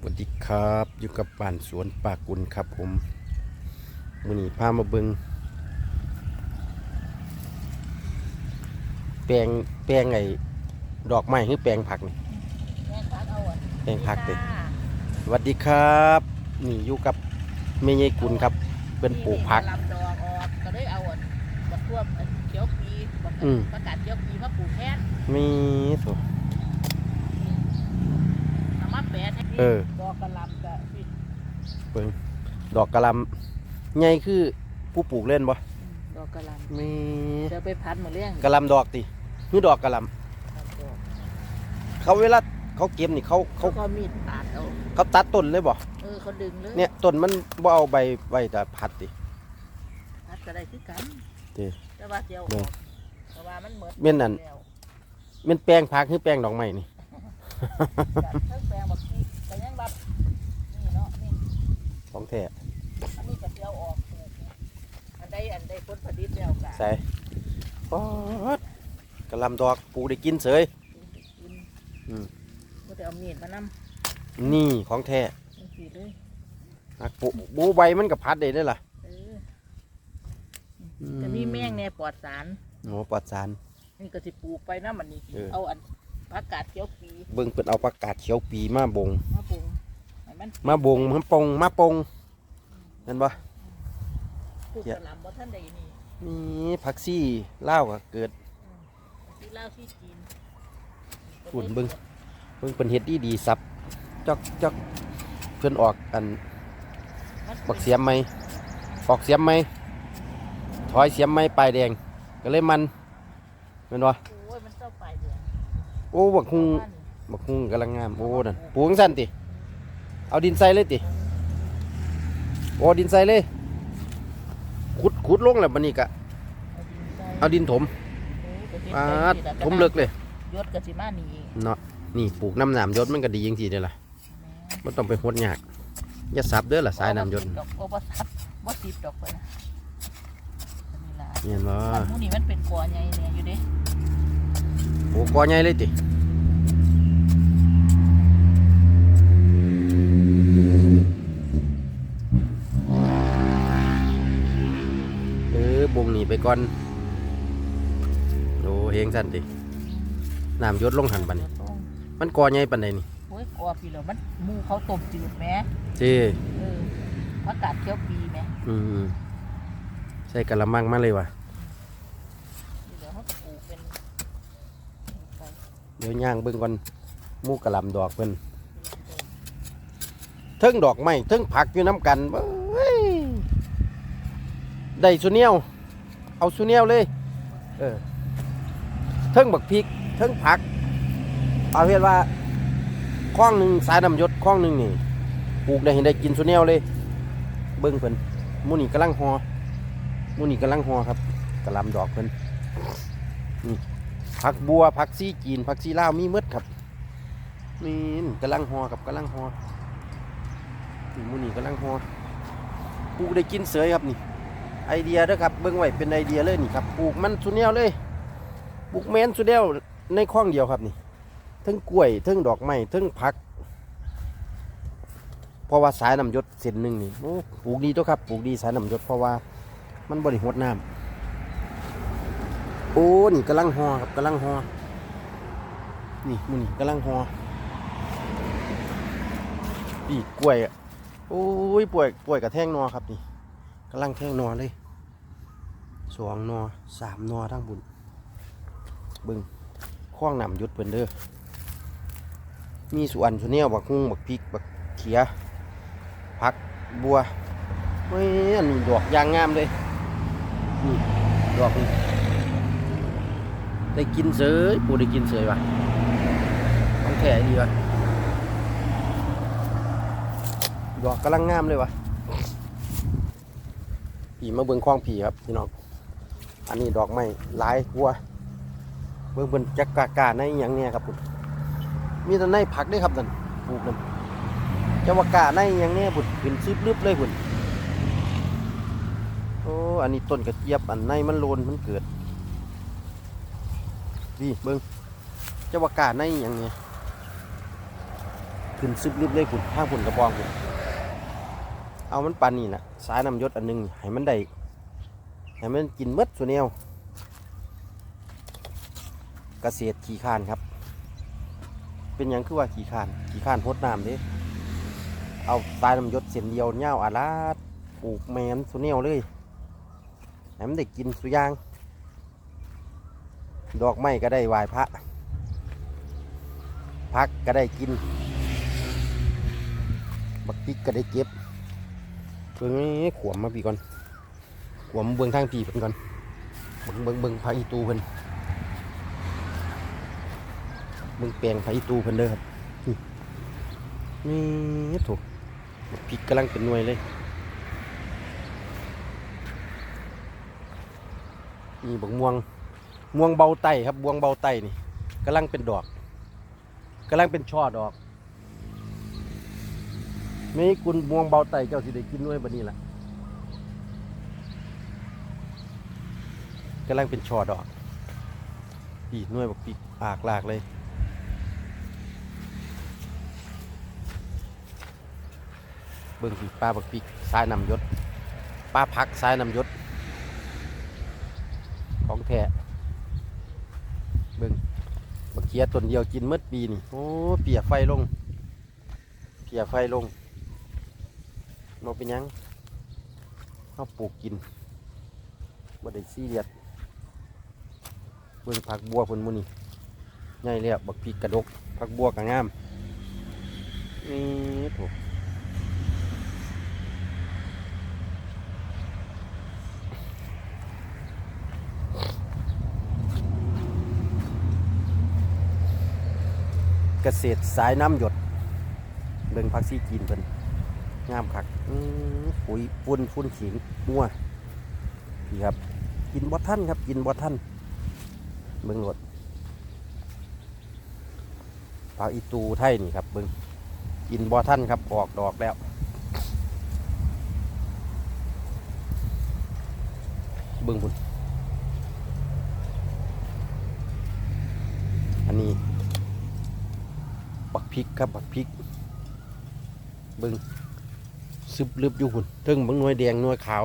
สวัสดีครับอยู่กับบ้านสวนปากุลครับผมมือนี้พามาเบิงแปลงแปลงไอ้ดอกไม้หรือแปลงผักนี่แม่พักเอาอะแปลงผักเลยสวัสดีครับ นี่อยู่กับเมยกุลครับ เป็นปลูกผักลำดอกออกก็ได้เอาอะบักท่วมอันเขียวปีบักอืมประกาศเขียวปีมาปลูกแทนมีโถ เอามาแปะให้ เออ ดอกกระหลำกะพี่เบิงดอกกระหลำใหญ่คือผู้ปลูกเล่นบ่ดอกกระหลมีำเดี๋ยวไปพันมาเลี้ยงกระหลำดอกติคือดอกกระหลำเขาเวลาเขาเก็บนี่เขาเขาเขาก็มีดปาดเอาเขาตัดต้นเลยบ่เออเขาดึงเลยเนี่ยต้นมันบ่เอาใบใบแต่พัดดิพัดก็ได้คือกันเด้แต่ว่าเดียวอเด้อกเพราะว่ามันเหมือนแม่นนั่น แล้ว มันแปลงผักคือแปลงดอกไม้นี่กัดเทั้งแปลงบักชีแต่ยังรับนี่เนาะนี่ ของแท้อันนี้ก็เดียวออกปลูกอันใดอันใดผลผลิตแล้วกะใส่ปอดกระหลำดอกปลูกได้กินเสยกินอืม ก็จะเอามีดมานำนี่ของแท้จังซี่เลยหักปูบูใบมันกับพัดได้เด้อล่ะเอออืจะมีแมงแน่ปลอดสารโอ้ปลอดสาร นี่ก็สิปลูกไปนะมันนี่เออ เอาอันผักกาดเขียวปีเบิ่งเพิ่นเอาประกาศเขียวปีมาบงมาปลูกให้ มันมาบงมาปงมาปงเห็นบ่ปลูกเขียกระหลำบ่ท่านใดนี่นี่ผักซี่ลาวก็เกิดที่ลาวที่จีนฝุ่นเบิ่งเบิ่งเพิ่นเฮ็ดดีดีๆสับจอกจอกเพิ่นออกอันมันบักเสียมไหมออกเสียมไหมถอยเสียมไหมปลายแดง ก็เลยมันแม่นบ่โอ้ยมันเจ้าไปเดือนโอ้บักฮุงบักฮุงกำลังงามโอ้นั่นปลูกจังซั่นติ เอาดินใส่เลยติโอ้ดินใส่เลย ขุดขุดลงแล้วบัดนี้ก็เอาดินถมอ่าถมเลิกเลยยศกสิมานี่เนาะนี่ปลูกน้ำหนามยศมันก็ดีจังซี่เด้อล่ะบ่ต้องไปหดยากอย่าสับเด้อล่ะสายน้ำยศดอกบ่บ่ซับบ่ติดดอกไปนะอันนี้ล่ะเห็นบ่อันหมูนี่มันเป็นกอใหญ่เนี่ยอยู่เด้โอ้กอใหญ่เลยติ เออ บงหนีไปก่อนโอ้เฮงสั่นติน้ำยศลงหันปันนี่มันกอใหญ่ปันใดนี่โอ้ยกอพี่เหรอมันหมูเขาต้มจืดแหมเจ้เออผักกาดเขียวปีแหมอืมใส่กะละมังมาเลยว่ะเดี๋ยวเขาจะปลูกเป็นไปเดี๋ยวย่างเบิ่งก่อนหมูกะหลำดอกเพิ่นเทิงดอกไม้เทิงผักอยู่น้ำกันเบ้ยได้สุเนียว เอาสุเนียวเลย เออเทิงบักพริกเทิงผักเอาเห็นว่าข้องหนึ่งสายน้ำยศข้องหนึ่งนี่ปลูกได้เห็นได้กินสุเนียวเลย เบิ่งเพิ่นมูนี่กำลังหอมูนี่กำลังหอครับกระลำดอกเพิ่นนี่ผักบัวผักซีจีนผักซีลาวมีหมดครับนี่กำลังหอกับกำลังหอมูนี่กำลังหอปลูกได้กินเสยครับนี่ ไอเดียเด้อครับเบิ่งไว้เป็นไอเดียเลยนี่ครับปลูกมันสุเนียวเลยปลูกแมนสุเนียวในคลองเดียวครับนี่ทั้งกล้วยทั้งดอกไม้ทั้งผักเพราะว่าสายน้ำยศเส้นหนึ่งนี่โอ้ปลูกดีตัวครับปลูกดีสายน้ำยศเพราะว่ามันบริหดน้ำโอ้นี่กำลังหอครับกำลังหอนี่มูนี่กำลังหอปีกกล้วยอะโอ้ยป่วยป่วยกับแท่งนอครับนี่กำลังแท่งนอเลย สองนอสามนอทั้งบุญเบึงข้องนำหยศเพิ่นเด้อมีสวนส่วนเนี้ยบักฮุ้งบักพริกบักเขียผักบัวเฮ้ยอันนี้ดอกยางงามเลยนี่ดอกนี่ได้กินเสยปูได้กินเสยวะต้องแข่ดีวะดอกกำลังงามเลยวะผีมาเบิ่งคลองผีครับพี่น้อง อันนี้ดอกไม้หลายบัวเบิ่งเบิ่งจักกากาในอย่างเนี้ยครับผมมีแต่ในผักเด้ครับนั่นปลูกนั่นจะว่ากาในหยังเนี่ยบุดขึ้นซิบลึบเลยบุญโอ้อันนี้ต้นกระเจี๊ยบอันในมันโลนมันเกิดดีเบิ้งจะว่ากาในหยังเนี่ยขึ้นซึบลึบเลยคุณข้างคุณกระบองคุณเอามันปานนี่นะสายน้ำยศอันหนึงให้มันได้ ให้มันกินมดส่วนแนวเกษตรขี้ข้านครับ เป็นหยังคือว่าขี้ข้าน ขี้ข้านพดน้ำเด้เอาสายน้ำยศเส้นเดียวเน่าวอาลาดปลูกแมนส่วนแนวเลยให้มันได้กินสุยาง ดอกไม้ก็ได้ไหวพระ พักก็ได้กิน บักพริกก็ได้เก็บเบิ่งขวมมาพี่ก่อน ขวมเบิ่งทางพี่เพิ่นก่อนเบิ่งเบิ่งเบิ่งพาอีตูเพิ่นเบิ่งแปลงพาอีตูเพิ่นเด้อครับนี่นี่ถูกพริกกำลังเป็นหน่วยเลยนี่บักม่วงม่วงเบาไตครับบวงเบาไตนี่กำลังเป็นดอกกำลังเป็นช่อดอกไม่กุนบวงเบาไตเจ้าสิได้กินด้วยบัดนี้ล่ะ กำลังเป็นช่อดอกปีน่วยบักปีกอากลากเลย เบิ่งปีปลาบักปีกสายนำยศปลาพักสายนำยศของแท้เบิ่งบักเขียต้นเดียวกินเมื่อปีนี่โอ้เปียไฟลง เปียไฟลงมาเป็นยังเขาปลูกกินบ่ได้ซีเรียส บิ่งผักบัวเพิ่นมื้อนี้ใหญ่แล้วบักพริกกระดกผักบัวก็งามนี่ถูกเกษตรสายน้ำหยด เบิ่งผักซีจีนเพิ่นงามคักอื้อปุ๋ยฝุ่นฝุ่นขิงนัวพี่ครับ กินบ่ท่านครับ กินบ่ท่าน เบิ่งรถผักอีตูไทยนี่ครับเบิ่งกินบ่ท่านครับออกดอกแล้ว เบิ่งพุ่นอันนี้บักพริกครับบักพริก เบิ่งซึบลึบอยู่หุ่นเทิงบางนวยแดงนวยขาว